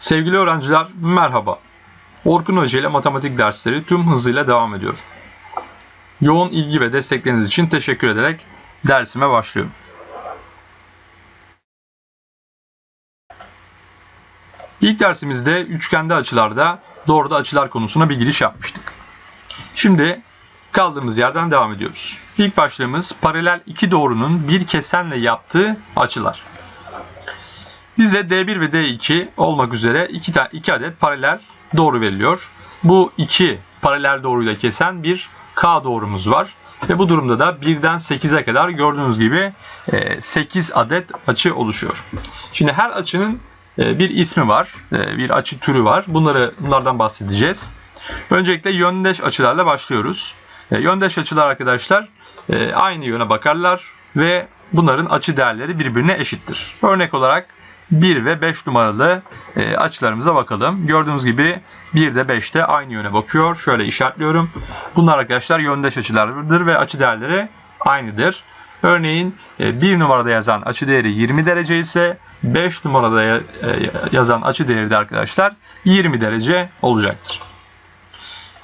Sevgili öğrenciler merhaba. Orkun Hoca ile matematik dersleri tüm hızıyla devam ediyor. Yoğun ilgi ve destekleriniz için teşekkür ederek dersime başlıyorum. İlk dersimizde üçgende açılarda doğruda açılar konusuna bir giriş yapmıştık. Şimdi kaldığımız yerden devam ediyoruz. İlk başlığımız paralel iki doğrunun bir kesenle yaptığı açılar. Bize D1 ve D2 olmak üzere iki, ta- iki adet paralel doğru veriliyor. Bu iki paralel doğruyla kesen bir K doğrumuz var. Ve bu durumda da 1'den 8'e kadar gördüğünüz gibi e, 8 adet açı oluşuyor. Şimdi her açının e, bir ismi var, e, bir açı türü var. Bunları bunlardan bahsedeceğiz. Öncelikle yöndeş açılarla başlıyoruz. E, Yöndeş açılar arkadaşlar e, aynı yöne bakarlar ve bunların açı değerleri birbirine eşittir. Örnek olarak 1 ve 5 numaralı e, açılarımıza bakalım. Gördüğünüz gibi 1 de 5 de aynı yöne bakıyor. Şöyle işaretliyorum. Bunlar arkadaşlar yöndeş açılardır ve açı değerleri aynıdır. Örneğin 1 numarada yazan açı değeri 20 derece ise 5 numarada e, yazan açı değeri de arkadaşlar 20 derece olacaktır.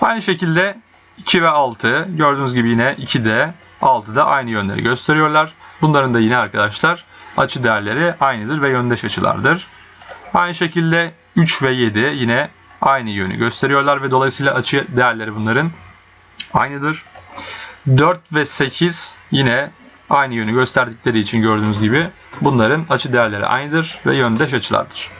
Aynı şekilde 2 ve 6 gördüğünüz gibi yine 2'de 6'da aynı yönleri gösteriyorlar. Bunların da yine arkadaşlar açı değerleri aynıdır ve yöndeş açılardır. Aynı şekilde 3 ve 7 yine aynı yönü gösteriyorlar ve dolayısıyla açı değerleri bunların aynıdır. 4 ve 8 yine aynı yönü gösterdikleri için gördüğünüz gibi bunların açı değerleri aynıdır ve yöndeş açılardır.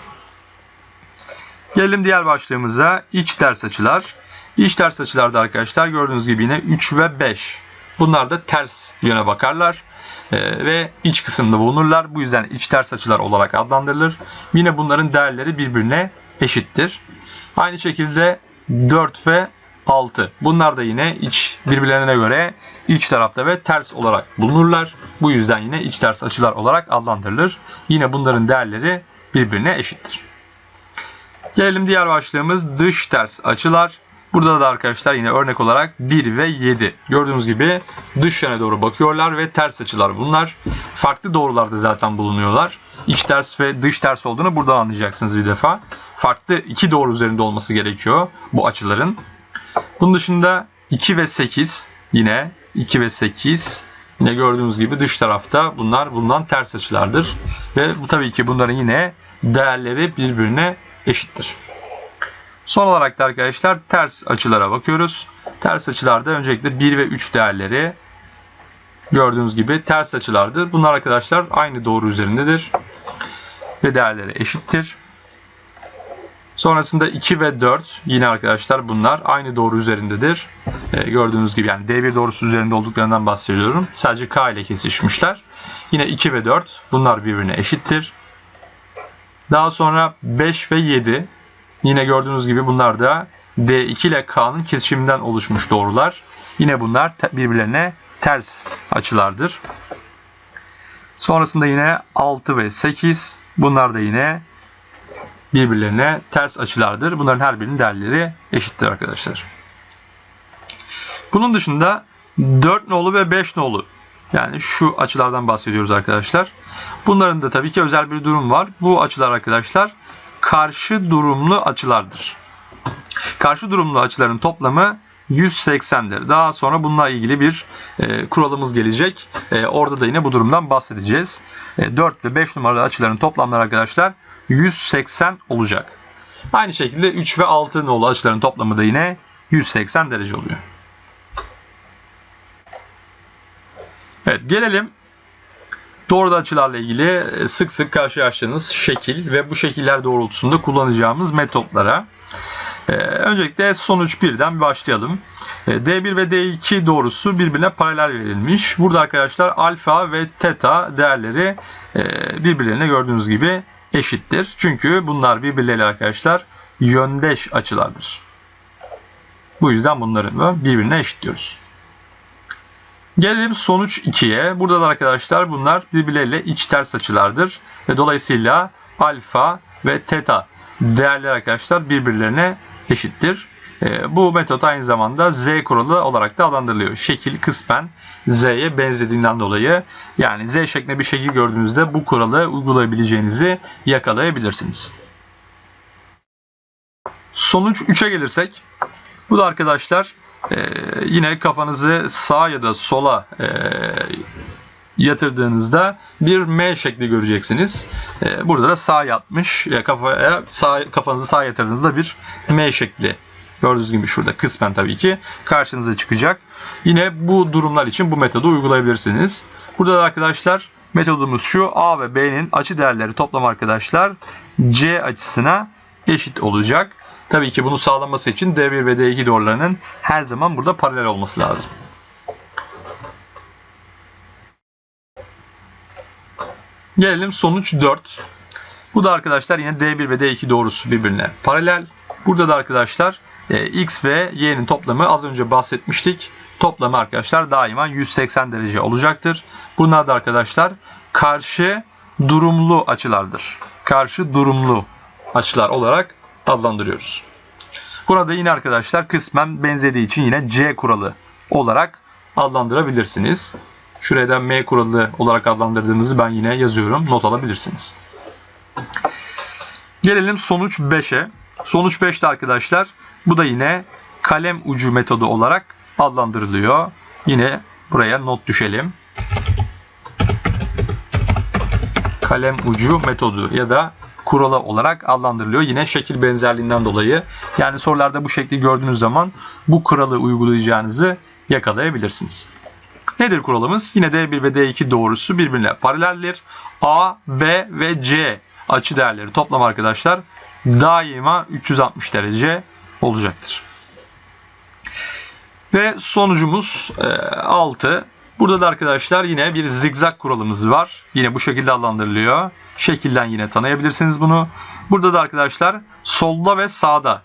Gelelim diğer başlığımıza iç ters açılar. İç ters açılarda arkadaşlar gördüğünüz gibi yine 3 ve 5. Bunlar da ters yöne bakarlar ve iç kısımda bulunurlar. Bu yüzden iç ters açılar olarak adlandırılır. Yine bunların değerleri birbirine eşittir. Aynı şekilde 4 ve 6. Bunlar da yine iç birbirlerine göre iç tarafta ve ters olarak bulunurlar. Bu yüzden yine iç ters açılar olarak adlandırılır. Yine bunların değerleri birbirine eşittir. Gelelim diğer başlığımız dış ters açılar. Burada da arkadaşlar yine örnek olarak 1 ve 7. Gördüğünüz gibi dış yöne doğru bakıyorlar ve ters açılar bunlar. Farklı doğrularda zaten bulunuyorlar. İç ters ve dış ters olduğunu buradan anlayacaksınız bir defa. Farklı iki doğru üzerinde olması gerekiyor bu açıların. Bunun dışında 2 ve 8 yine 2 ve 8 yine gördüğünüz gibi dış tarafta bunlar bulunan ters açılardır. Ve bu tabii ki bunların yine değerleri birbirine eşittir. Son olarak da arkadaşlar ters açılara bakıyoruz. Ters açılarda öncelikle 1 ve 3 değerleri gördüğünüz gibi ters açılardır. Bunlar arkadaşlar aynı doğru üzerindedir ve değerleri eşittir. Sonrasında 2 ve 4 yine arkadaşlar bunlar aynı doğru üzerindedir. Ee, gördüğünüz gibi yani D1 doğrusu üzerinde olduklarından bahsediyorum. Sadece K ile kesişmişler. Yine 2 ve 4 bunlar birbirine eşittir. Daha sonra 5 ve 7 yine gördüğünüz gibi bunlar da D2 ile K'nın kesişiminden oluşmuş doğrular. Yine bunlar birbirlerine ters açılardır. Sonrasında yine 6 ve 8 bunlar da yine birbirlerine ters açılardır. Bunların her birinin değerleri eşittir arkadaşlar. Bunun dışında 4 nolu ve 5 nolu yani şu açılardan bahsediyoruz arkadaşlar. Bunların da tabii ki özel bir durum var. Bu açılar arkadaşlar karşı durumlu açılardır. Karşı durumlu açıların toplamı 180'dir. Daha sonra bununla ilgili bir e, kuralımız gelecek. E, orada da yine bu durumdan bahsedeceğiz. E, 4 ve 5 numaralı açıların toplamları arkadaşlar 180 olacak. Aynı şekilde 3 ve 6 nolu açıların toplamı da yine 180 derece oluyor. Evet gelelim doğruda açılarla ilgili e, sık sık karşılaştığınız şekil ve bu şekiller doğrultusunda kullanacağımız metotlara. Ee, öncelikle sonuç 1'den başlayalım. Ee, D1 ve D2 doğrusu birbirine paralel verilmiş. Burada arkadaşlar alfa ve teta değerleri e, birbirlerine gördüğünüz gibi eşittir. Çünkü bunlar birbirleriyle arkadaşlar yöndeş açılardır. Bu yüzden bunları birbirine eşitliyoruz. Gelelim sonuç 2'ye. Burada da arkadaşlar bunlar birbirleriyle iç ters açılardır. Ve dolayısıyla alfa ve teta değerler arkadaşlar birbirlerine eşittir. Ee, Bu metot aynı zamanda Z kuralı olarak da adlandırılıyor. Şekil kısmen Z'ye benzediğinden dolayı yani Z şeklinde bir şekil gördüğünüzde bu kuralı uygulayabileceğinizi yakalayabilirsiniz. Sonuç 3'e gelirsek bu da arkadaşlar e, yine kafanızı sağa ya da sola e, yatırdığınızda bir M şekli göreceksiniz. E, burada da sağ yatmış. Ya kafaya sağ, kafanızı sağa yatırdığınızda bir M şekli Gördüğünüz gibi şurada kısmen tabii ki karşınıza çıkacak. Yine bu durumlar için bu metodu uygulayabilirsiniz. Burada da arkadaşlar metodumuz şu. A ve B'nin açı değerleri toplam arkadaşlar C açısına eşit olacak. Tabii ki bunu sağlaması için D1 ve D2 doğrularının her zaman burada paralel olması lazım. Gelelim sonuç 4. Bu da arkadaşlar yine D1 ve D2 doğrusu birbirine paralel. Burada da arkadaşlar e, x ve y'nin toplamı az önce bahsetmiştik. Toplamı arkadaşlar daima 180 derece olacaktır. Bunlar da arkadaşlar karşı durumlu açılardır. Karşı durumlu açılar olarak adlandırıyoruz. Burada yine arkadaşlar kısmen benzediği için yine C kuralı olarak adlandırabilirsiniz. Şuraya da M kuralı olarak adlandırdığınızı ben yine yazıyorum. Not alabilirsiniz. Gelelim sonuç 5'e. Sonuç 5'te arkadaşlar bu da yine kalem ucu metodu olarak adlandırılıyor. Yine buraya not düşelim. Kalem ucu metodu ya da kuralı olarak adlandırılıyor. Yine şekil benzerliğinden dolayı. Yani sorularda bu şekli gördüğünüz zaman bu kuralı uygulayacağınızı yakalayabilirsiniz. Nedir kuralımız? Yine D1 ve D2 doğrusu birbirine paraleldir. A, B ve C açı değerleri toplam arkadaşlar daima 360 derece olacaktır. Ve sonucumuz 6. Burada da arkadaşlar yine bir zigzag kuralımız var. Yine bu şekilde adlandırılıyor. Şekilden yine tanıyabilirsiniz bunu. Burada da arkadaşlar solda ve sağda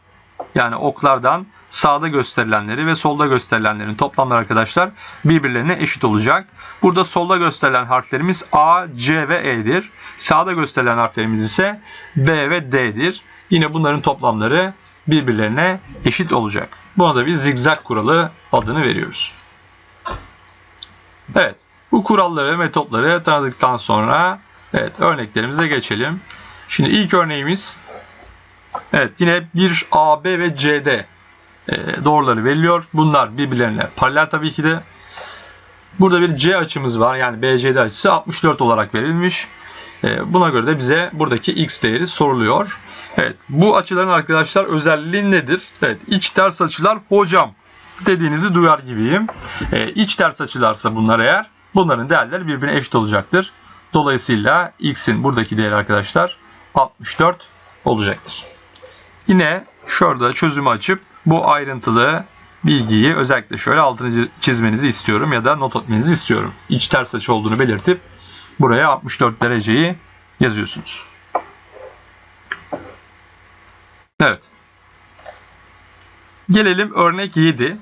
yani oklardan sağda gösterilenleri ve solda gösterilenlerin toplamları arkadaşlar birbirlerine eşit olacak. Burada solda gösterilen harflerimiz A, C ve E'dir. Sağda gösterilen harflerimiz ise B ve D'dir. Yine bunların toplamları birbirlerine eşit olacak. Buna da bir zigzag kuralı adını veriyoruz. Evet. Bu kuralları, metotları tanıdıktan sonra evet örneklerimize geçelim. Şimdi ilk örneğimiz evet yine bir AB ve CD e, doğruları veriliyor. Bunlar birbirlerine paralel tabii ki de. Burada bir C açımız var. Yani BCD açısı 64 olarak verilmiş. E, buna göre de bize buradaki X değeri soruluyor. Evet, bu açıların arkadaşlar özelliği nedir? Evet, iç ters açılar hocam dediğinizi duyar gibiyim. Ee, iç ters açılarsa bunlar eğer bunların değerleri birbirine eşit olacaktır. Dolayısıyla x'in buradaki değeri arkadaşlar 64 olacaktır. Yine şurada çözümü açıp bu ayrıntılı bilgiyi özellikle şöyle altını çizmenizi istiyorum ya da not etmenizi istiyorum. İç ters açı olduğunu belirtip buraya 64 dereceyi yazıyorsunuz. Evet. Gelelim örnek 7.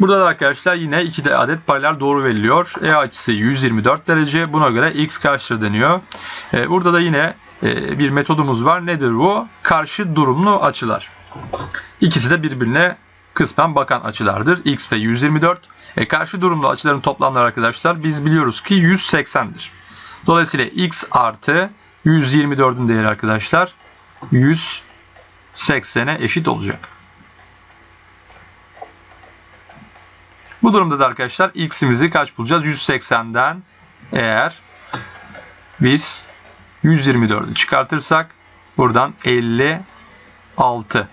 Burada da arkadaşlar yine 2 adet paralel doğru veriliyor. E açısı 124 derece. Buna göre x karşı deniyor. E, burada da yine e, bir metodumuz var. Nedir bu? Karşı durumlu açılar. İkisi de birbirine kısmen bakan açılardır. X ve 124. E, karşı durumlu açıların toplamları arkadaşlar biz biliyoruz ki 180'dir. Dolayısıyla x artı 124'ün değeri arkadaşlar 100 80'e eşit olacak. Bu durumda da arkadaşlar x'imizi kaç bulacağız? 180'den eğer biz 124'ü çıkartırsak buradan 56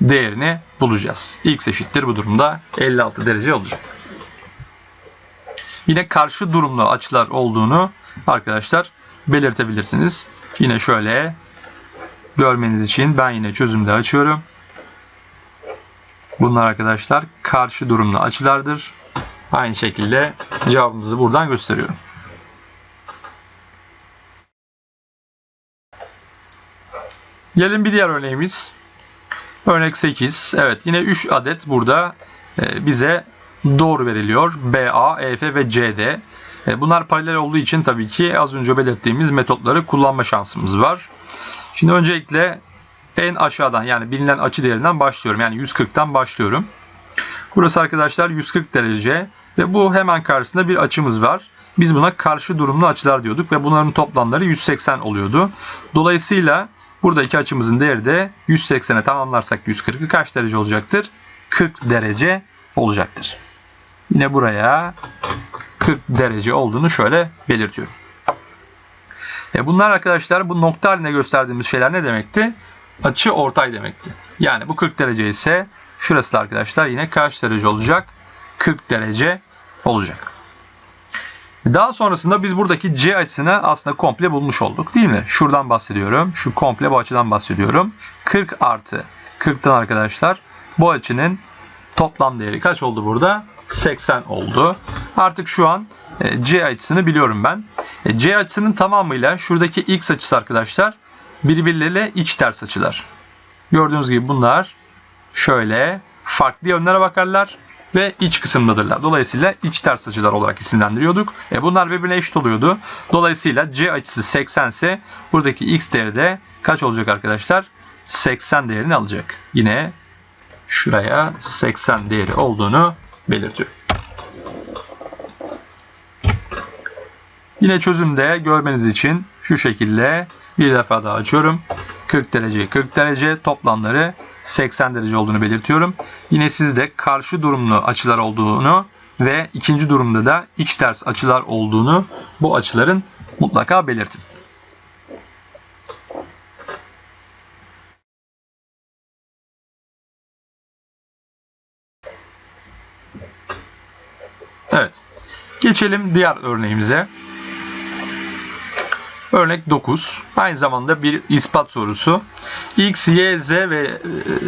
değerini bulacağız. x eşittir bu durumda 56 derece olacak. Yine karşı durumlu açılar olduğunu arkadaşlar belirtebilirsiniz. Yine şöyle görmeniz için ben yine çözümde açıyorum. Bunlar arkadaşlar karşı durumlu açılardır. Aynı şekilde cevabımızı buradan gösteriyorum. Gelin bir diğer örneğimiz. Örnek 8. Evet yine 3 adet burada e, bize doğru veriliyor. BA, EF ve CD. E, bunlar paralel olduğu için tabii ki az önce belirttiğimiz metotları kullanma şansımız var. Şimdi öncelikle en aşağıdan yani bilinen açı değerinden başlıyorum. Yani 140'tan başlıyorum. Burası arkadaşlar 140 derece ve bu hemen karşısında bir açımız var. Biz buna karşı durumlu açılar diyorduk ve bunların toplamları 180 oluyordu. Dolayısıyla Buradaki açımızın değeri de 180'e tamamlarsak 140'ı kaç derece olacaktır? 40 derece olacaktır. Yine buraya 40 derece olduğunu şöyle belirtiyorum. E bunlar arkadaşlar bu nokta haline gösterdiğimiz şeyler ne demekti? Açı ortay demekti. Yani bu 40 derece ise şurası da arkadaşlar yine kaç derece olacak? 40 derece olacak. Daha sonrasında biz buradaki C açısını aslında komple bulmuş olduk değil mi? Şuradan bahsediyorum. Şu komple bu açıdan bahsediyorum. 40 artı 40'tan arkadaşlar bu açının toplam değeri kaç oldu burada? 80 oldu. Artık şu an e, C açısını biliyorum ben. E, C açısının tamamıyla şuradaki X açısı arkadaşlar birbirleriyle iç ters açılar. Gördüğünüz gibi bunlar şöyle farklı yönlere bakarlar ve iç kısımdadırlar. Dolayısıyla iç ters açılar olarak isimlendiriyorduk. E bunlar birbirine eşit oluyordu. Dolayısıyla C açısı 80 ise buradaki X değeri de kaç olacak arkadaşlar? 80 değerini alacak. Yine şuraya 80 değeri olduğunu belirtiyor. Yine çözümde görmeniz için şu şekilde bir defa daha açıyorum. 40 derece 40 derece toplamları 80 derece olduğunu belirtiyorum. Yine sizde karşı durumlu açılar olduğunu ve ikinci durumda da iç ters açılar olduğunu bu açıların mutlaka belirtin. Evet. Geçelim diğer örneğimize. Örnek 9. Aynı zamanda bir ispat sorusu. X, Y, Z ve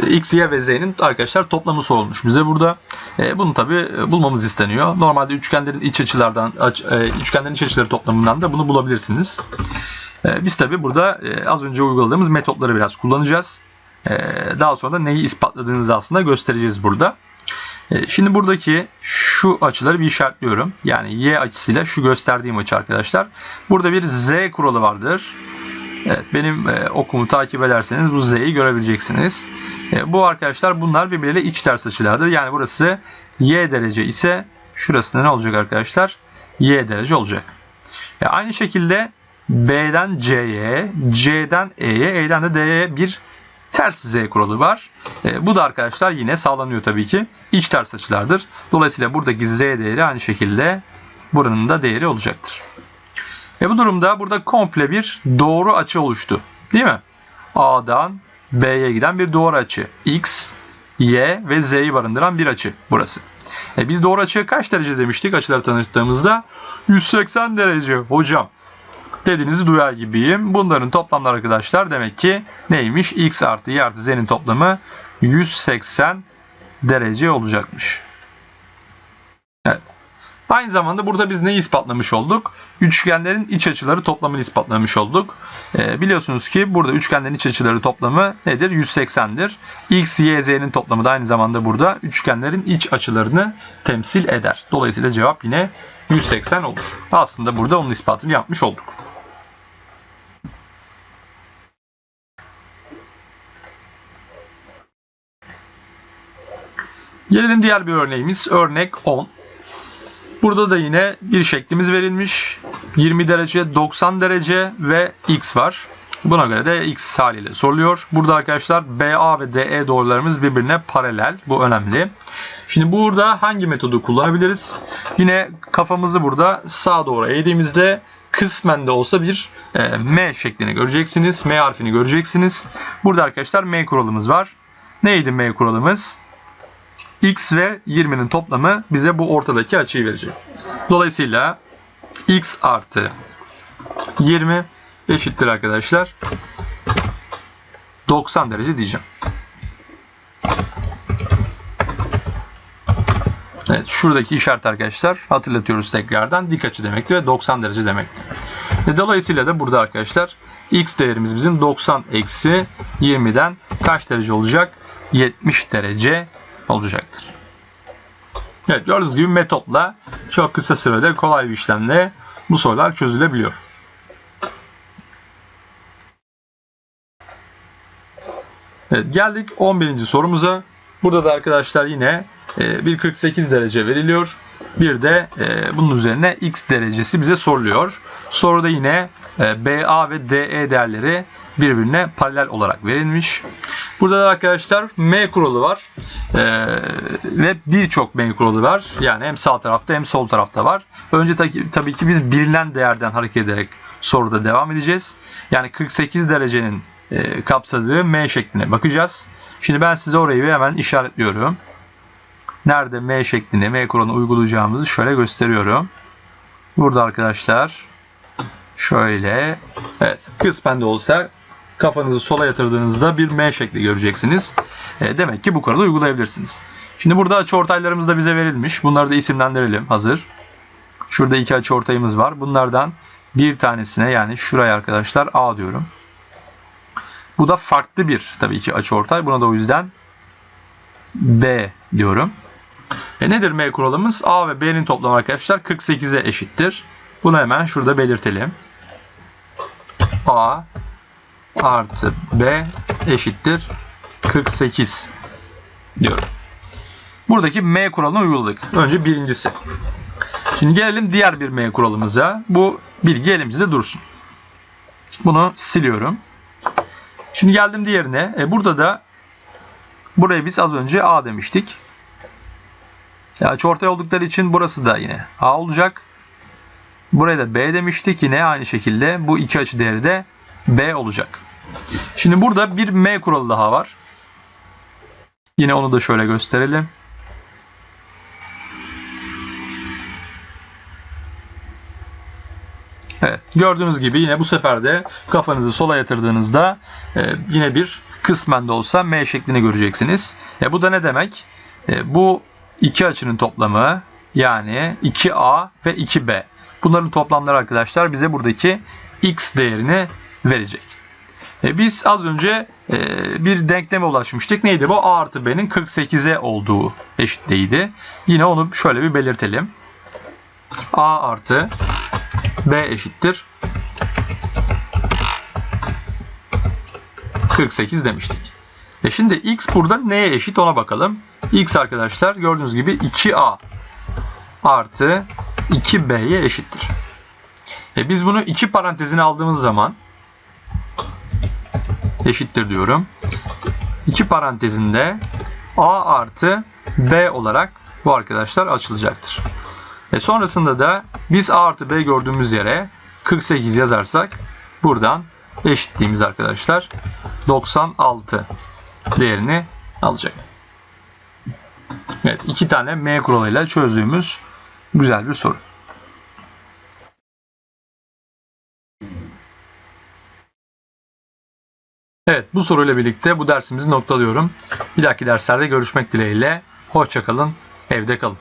e, X, Y ve Z'nin arkadaşlar toplamı sorulmuş bize burada. E, bunu tabi bulmamız isteniyor. Normalde üçgenlerin iç açılardan aç, e, üçgenlerin iç açıları toplamından da bunu bulabilirsiniz. E, biz tabi burada e, az önce uyguladığımız metotları biraz kullanacağız. E, daha sonra da neyi ispatladığınızı aslında göstereceğiz burada. E, şimdi buradaki şu açıları bir işaretliyorum. Yani y açısıyla şu gösterdiğim açı arkadaşlar. Burada bir z kuralı vardır. Evet, benim e, okumu takip ederseniz bu z'yi görebileceksiniz. E, bu arkadaşlar bunlar birbirleriyle iç ters açılardır. Yani burası y derece ise şurası ne olacak arkadaşlar? y derece olacak. Aynı şekilde B'den C'ye, C'den E'ye, E'den de D'ye bir ters z kuralı var. E, bu da arkadaşlar yine sağlanıyor tabii ki. İç ters açılardır. Dolayısıyla buradaki z değeri aynı şekilde buranın da değeri olacaktır. E bu durumda burada komple bir doğru açı oluştu. Değil mi? A'dan B'ye giden bir doğru açı. X, Y ve Z'yi barındıran bir açı burası. E biz doğru açıya kaç derece demiştik açıları tanıştığımızda? 180 derece hocam dediğinizi duyar gibiyim. Bunların toplamları arkadaşlar demek ki neymiş? X artı Y artı Z'nin toplamı 180 derece olacakmış. Evet. Aynı zamanda burada biz neyi ispatlamış olduk? Üçgenlerin iç açıları toplamını ispatlamış olduk. Ee, biliyorsunuz ki burada üçgenlerin iç açıları toplamı nedir? 180'dir. X, Y, Z'nin toplamı da aynı zamanda burada üçgenlerin iç açılarını temsil eder. Dolayısıyla cevap yine 180 olur. Aslında burada onun ispatını yapmış olduk. Gelelim diğer bir örneğimiz. Örnek 10. Burada da yine bir şeklimiz verilmiş. 20 derece, 90 derece ve x var. Buna göre de x haliyle soruluyor. Burada arkadaşlar BA ve DE doğrularımız birbirine paralel. Bu önemli. Şimdi burada hangi metodu kullanabiliriz? Yine kafamızı burada sağa doğru eğdiğimizde kısmen de olsa bir e, M şeklini göreceksiniz. M harfini göreceksiniz. Burada arkadaşlar M kuralımız var. Neydi M kuralımız? X ve 20'nin toplamı bize bu ortadaki açıyı verecek. Dolayısıyla x artı 20 eşittir arkadaşlar 90 derece diyeceğim. Evet şuradaki işaret arkadaşlar hatırlatıyoruz tekrardan dik açı demekti ve 90 derece demekti. Ve dolayısıyla da burada arkadaşlar x değerimiz bizim 90 eksi 20'den kaç derece olacak? 70 derece olacaktır. Evet gördüğünüz gibi metotla çok kısa sürede kolay bir işlemle bu sorular çözülebiliyor. Evet geldik 11. sorumuza. Burada da arkadaşlar yine e, bir 48 derece veriliyor. Bir de e, bunun üzerine x derecesi bize soruluyor. Soruda yine e, BA ve DE değerleri birbirine paralel olarak verilmiş. Burada da arkadaşlar M kuralı var. Ee, ve birçok M kuralı var. Yani hem sağ tarafta hem sol tarafta var. Önce tabii, ki biz bilinen değerden hareket ederek soruda devam edeceğiz. Yani 48 derecenin e, kapsadığı M şekline bakacağız. Şimdi ben size orayı hemen işaretliyorum. Nerede M şeklinde M kuralını uygulayacağımızı şöyle gösteriyorum. Burada arkadaşlar şöyle evet kısmen de olsa kafanızı sola yatırdığınızda bir M şekli göreceksiniz. E, demek ki bu kuralı uygulayabilirsiniz. Şimdi burada açıortaylarımız da bize verilmiş. Bunları da isimlendirelim. Hazır. Şurada iki açıortayımız var. Bunlardan bir tanesine yani şuraya arkadaşlar A diyorum. Bu da farklı bir tabii ki açıortay. Buna da o yüzden B diyorum. E nedir M kuralımız? A ve B'nin toplamı arkadaşlar 48'e eşittir. Bunu hemen şurada belirtelim. A artı B eşittir 48 diyorum. Buradaki M kuralını uyguladık. Önce birincisi. Şimdi gelelim diğer bir M kuralımıza. Bu bilgi elimizde dursun. Bunu siliyorum. Şimdi geldim diğerine. E burada da buraya biz az önce A demiştik. Ya ortay oldukları için burası da yine A olacak. Buraya da B demiştik. Yine aynı şekilde bu iki açı değeri de B olacak. Şimdi burada bir M kuralı daha var. Yine onu da şöyle gösterelim. Evet, gördüğünüz gibi yine bu sefer de kafanızı sola yatırdığınızda e, yine bir kısmen de olsa M şeklini göreceksiniz. E, bu da ne demek? E, bu iki açının toplamı yani 2A ve 2B. Bunların toplamları arkadaşlar bize buradaki X değerini verecek. E, biz az önce e, bir denkleme ulaşmıştık. Neydi bu? A artı B'nin 48'e olduğu eşitteydi. Yine onu şöyle bir belirtelim. A artı B eşittir 48 demiştik. E şimdi x burada neye eşit ona bakalım. x arkadaşlar gördüğünüz gibi 2a artı 2b'ye eşittir. E biz bunu iki parantezine aldığımız zaman eşittir diyorum. İki parantezinde a artı b olarak bu arkadaşlar açılacaktır. E sonrasında da biz a artı b gördüğümüz yere 48 yazarsak buradan eşitliğimiz arkadaşlar 96 değerini alacak. Evet iki tane m kuralıyla çözdüğümüz güzel bir soru. Evet bu soruyla birlikte bu dersimizi noktalıyorum. Bir dahaki derslerde görüşmek dileğiyle. Hoşçakalın, evde kalın.